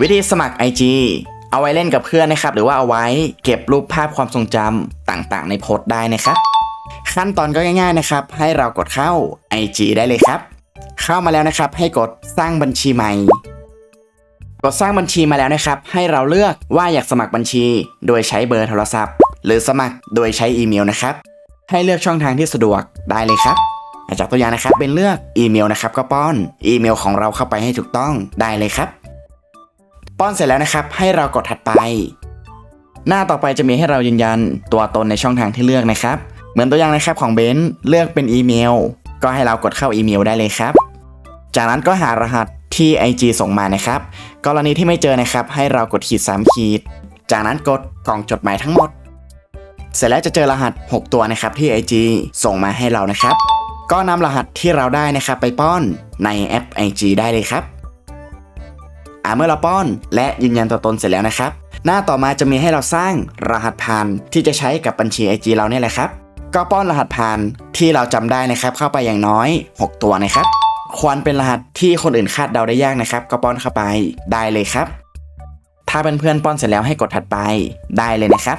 วิธีสมัคร IG เอาไว้เล่นกับเพื่อนนะครับ หรือว่าเอาไว้เก็บรูปภาพความทรงจำต่างๆ ในโพสต์ได้นะครับ ขั้นตอนก็ง่ายๆนะครับ ให้เรากดเข้า IG ได้เลยครับ เข้ามาแล้วนะครับ ให้กดสร้างบัญชีใหม่ กดสร้างบัญชีมาแล้วนะครับ ให้เราเลือกว่าอยากสมัครบัญชี โดยใช้เบอร์โทรศัพท์ หรือสมัครโดยใช้อีเมลนะครับ ให้เลือกช่องทางที่สะดวกได้เลยครับจากตัวอย่างนะครับเป็นเลือกอีเมลนะครับ ก็ป้อนอีเมลของเราเข้าไปให้ถูกต้องได้เลยครับ ป้อนเสร็จแล้วนะครับ ให้เรากดถัดไป หน้าต่อไปจะมีให้เรายืนยันตัวตนในช่องทางที่เลือกนะครับ เหมือนตัวอย่างนะครับของเบนซ์เลือกเป็นอีเมล ก็ให้เรากดเข้าอีเมลได้เลยครับ จากนั้นก็หารหัสที่ IG ส่งมานะครับ กรณีที่ไม่เจอนะครับ ให้เรากดขีด3ขีด จากนั้นกดกล่องจดหมายทั้งหมด เสร็จแล้วจะเจอรหัส 6 ตัวนะครับที่ IG ส่งมาให้เรานะครับ ก็นำรหัสที่เราได้นะครับไปป้อนในแอป IG ได้เลยครับ เมื่อเราป้อน และยืนยันตัวตนเสร็จแล้วนะครับ หน้าต่อมาจะมีให้เราสร้างรหัสผ่านที่จะใช้กับบัญชี IG เราเนี่ยแหละครับ ก็ป้อนรหัสผ่านที่เราจำได้นะครับ เข้าไปอย่างน้อย 6 ตัวนะครับ ควรเป็นรหัสที่คนอื่นคาดเดาได้ยากนะครับ ก็ป้อนเข้าไปได้เลยครับ ถ้าเป็นเพื่อนป้อนเสร็จแล้วให้กดถัดไปได้เลยนะครับ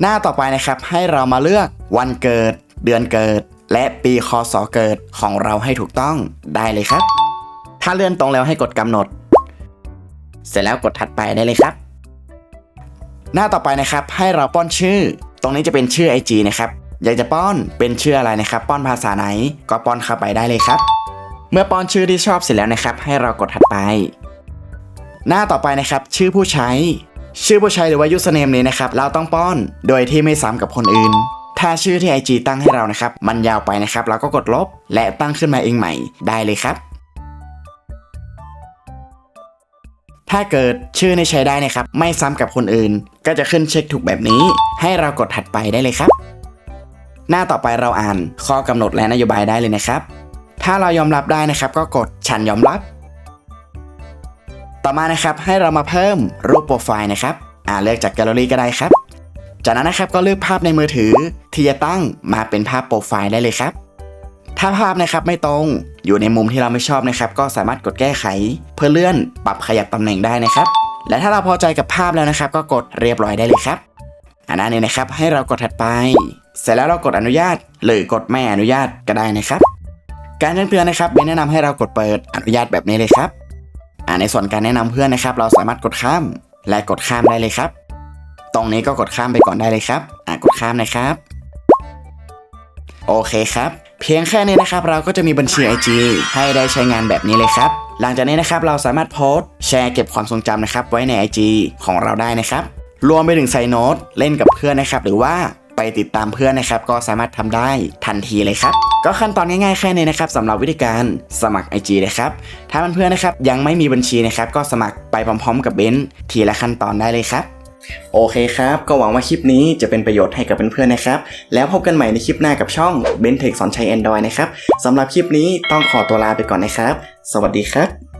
หน้าต่อไปนะครับให้เรามาเลือกวันเกิด เดือนเกิดและปีคศเกิดของเราให้ถูกต้องได้เลยครับ ถ้าเลื่อนตรงแล้วให้กดกำหนด เสร็จแล้วกดถัดไปได้เลยครับ หน้าต่อไปนะครับ ให้เราป้อนชื่อ ตรงนี้จะเป็นชื่อ IG นะครับ อยากจะป้อนเป็นชื่ออะไรนะครับ ป้อนภาษาไหนก็ป้อนเข้าไปได้เลยครับ เมื่อป้อนชื่อที่ชอบเสร็จแล้วนะครับ ให้เรากดถัดไป หน้าต่อไปนะครับ ชื่อผู้ใช้ ชื่อผู้ใช้หรือว่า username นี้นะครับ เราต้องป้อนโดยที่ไม่ซ้ำกับคนอื่นถ้าชื่อที่ IG ตั้งให้เรานะครับ มันยาวไปนะครับ เราก็กดลบ และตั้งขึ้นมาเองใหม่ได้เลยครับ ถ้าเกิดชื่อในใช้ได้นะครับ ไม่ซ้ำกับคนอื่น ก็จะขึ้นเช็คถูกแบบนี้ ให้เรากดถัดไปได้เลยครับ หน้าต่อไปเราอ่านข้อกำหนดและนโยบายได้เลยนะครับ ถ้าเรายอมรับได้นะครับ ก็กดฉันยอมรับ ต่อมานะครับให้เรามาเพิ่มรูปโปรไฟล์นะครับ อ่าเลือกจากแกลเลอรี่ก็ได้ครับ จากนั้นนะครับก็เลือกภาพในมือถือที่จะตั้งมาเป็นภาพโปรไฟล์ได้เลยครับ ถ้าภาพนะครับไม่ตรง อยู่ในมุมที่เราไม่ชอบนะครับ ก็สามารถกดแก้ไข เพื่อเลื่อนปรับขยับตำแหน่งได้นะครับ และถ้าเราพอใจกับภาพแล้วนะครับ ก็กดเรียบร้อยได้เลยครับ อันนั้นนี้นะครับ ให้เรากดถัดไป เสร็จแล้วเรากดอนุญาต หรือกดไม่อนุญาตก็ได้นะครับ การแจ้งเตือนนะครับเบนแนะนำให้เรากดเปิดอนุญาตแบบนี้เลยครับอ่าในส่วนการแนะนำเพื่อนนะครับ เราสามารถกดข้ามและกดข้ามได้เลยครับ ตรงนี้ก็กดข้ามไปก่อนได้เลยครับ อ่ากดข้ามนะครับ โอเคครับ เพียงแค่นี้นะครับเราก็จะมีบัญชี IG ให้ได้ใช้งานแบบนี้เลยครับ หลังจากนี้นะครับเราสามารถโพสต์แชร์เก็บความทรงจำนะครับไว้ใน IG ของเราได้นะครับ รวมไปถึงใส่โน้ตเล่นกับเพื่อนนะครับ หรือว่าไปติดตามเพื่อนนะครับ ก็สามารถทำได้ทันทีเลยครับ ก็ขั้นตอนง่ายๆแค่นี้นะครับสำหรับวิธีการสมัคร IG นะครับ ถ้าเพื่อนๆนะครับยังไม่มีบัญชีนะครับ ก็สมัครไปพร้อม ๆ กับเบนซ์ทีละขั้นตอนได้เลยครับ โอเคครับ ก็หวังว่าคลิปนี้จะเป็นประโยชน์ให้กับเพื่อนๆนะครับ แล้วพบกันใหม่ในคลิปหน้ากับช่อง b e n t e c h สอนใช้ Android นะครับสำหรับคลิปนี้ต้องขอตัวลาไปก่อนนะครับ สวัสดีครับ